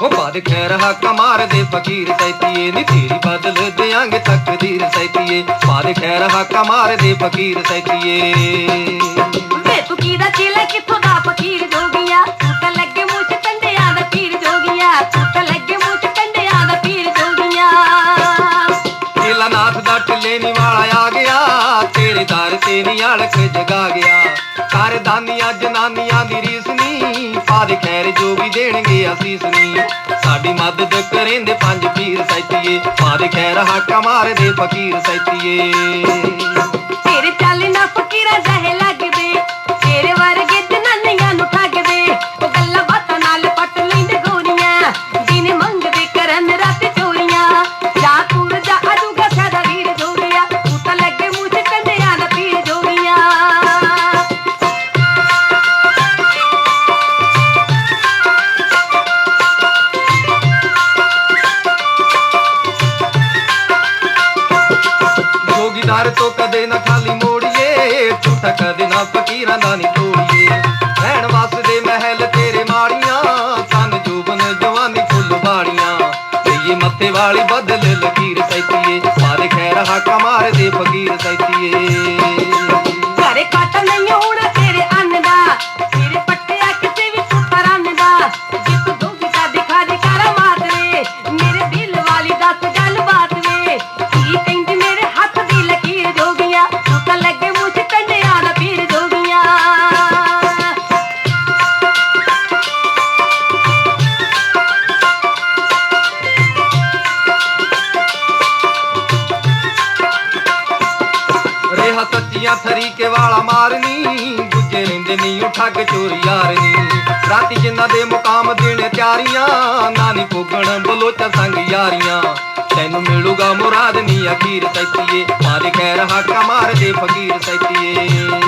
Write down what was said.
ਖੈਰ ਹੱਕ ਮਾਰਦੇ ਫਕੀਰ ਸੈਤੀਏ ਨੀ ਤੇਰੀ ਬਦਲ ਦਿਆਂਗੇ ਤਕਦੀਰ ਸੈਤੀਏ। ਪਾ ਦੇ ਖੈਰ ਹੱਕ ਮਾਰਦੇ ਫਕੀਰ ਸੈਤੀਏ। ਵੇ ਤੂੰ ਕਿਹਦਾ ਚੇਲਾ ਕਿੱਥੋਂ ਦਾ ਫਕੀਰ ਜੋਗੀਆ? ਤੂੰ ਤਾਂ ਲੱਗੇ ਮੂੰਹ ਚ ਕੰਡਿਆਂ ਦਾ ਪੀਰ ਜੋਗੀਆ। ਤੂੰ ਤਾਂ ਲੱਗੇ ਮੂੰਹ ਚ ਕੰਡਿਆਂ ਦਾ ਪੀਰ ਜੋਗੀਆ। ਚੇਲਾ ਨਾਥ ਦਾ ਟਿੱਲੇ ਨੀ ਵਾਲਾ ਆ ਗਿਆ ਤੇਰੇ ਦਰ ਤੇ ਨੀ ਅਲਖ ਜਗਾ ਗਿਆ। ਕਰ ਦਾਨੀਆਂ, ਜਨਾਨੀਆਂ ਦੀ ਰੀਸ ਨੀ। ਪਾ ਦੇ ਖੈਰ ਜੋ ਵੀ ਦੇਣਗੇ ਅਸੀਸ ਨੀ ਸਾਡੀ ਮਦਦ ਕਰੇਂਦੇ ਪੰਜ ਪੀਰ ਸੈਤੀਏ। ਪਾ ਦੇ ਖੈਰ ਹਾਕਾ ਮਾਰਦੇ ਫਕੀਰ ਸੈਤੀਏ। ਤੇਰੇ ਚੱਲ ਨਾ ਫਕੀਰਾ ਜਹੇ ਜੋਗੀਦਾਰ ਤੋਂ ਕਦੇ ਨਾ ਖਾਲੀ ਮੋੜੀਏ, ਝੂਠਾ ਕਦੇ ਨਾ ਫਕੀਰਾਂ ਦਾ ਨਹੀਂ ਤੋੜੀਏ। ਰਹਿਣ ਵਸਦੇ ਮਹਿਲ ਤੇਰੇ ਮਾੜੀਆਂ ਤਨ ਜੂਬਨ ਜਵਾਨੀ ਫੁੱਲ ਬਾੜੀਆਂ ਲਈਏ ਮੱਥੇ ਵਾਲੀ ਬਦਲ ਲਕੀਰ ਸੈਤੀਏ ਮਾਰੇ ਖੈਰ ਹਾਕਾ ਮਾਰਦੇ ਫਕੀਰ ਸੈਤੀਏ। ਰੇਹਾ ਸੱਚੀਆਂ ਥਰੀਕੇ ਵਾਲਾ ਮਾਰਨੀ, ਦੂਜੇ ਰਹਿੰਦੇ ਨਹੀਂ ਉਹ ਠੱਗ ਚੋਰ ਯਾਰਨੀ ਰਾਤੀ ਜਿਨ੍ਹਾਂ ਦੇ ਮੁਕਾਮ ਦੇਣੇ ਤਿਆਰੀਆਂ, ਨਾਨੀ ਪੁੱਗਣ ਬਲੋਚਾ ਸੰਗ ਯਾਰੀਆਂ। ਤੈਨੂੰ ਮਿਲੂਗਾ ਮੁਰਾਦ ਨੀ ਅਖੀਰ ਸੈਤੀਏ ਮਾਰੇ ਖੈਰ ਹਾਕਾ ਮਾਰਦੇ ਫਕੀਰ ਸੈਤੀਏ।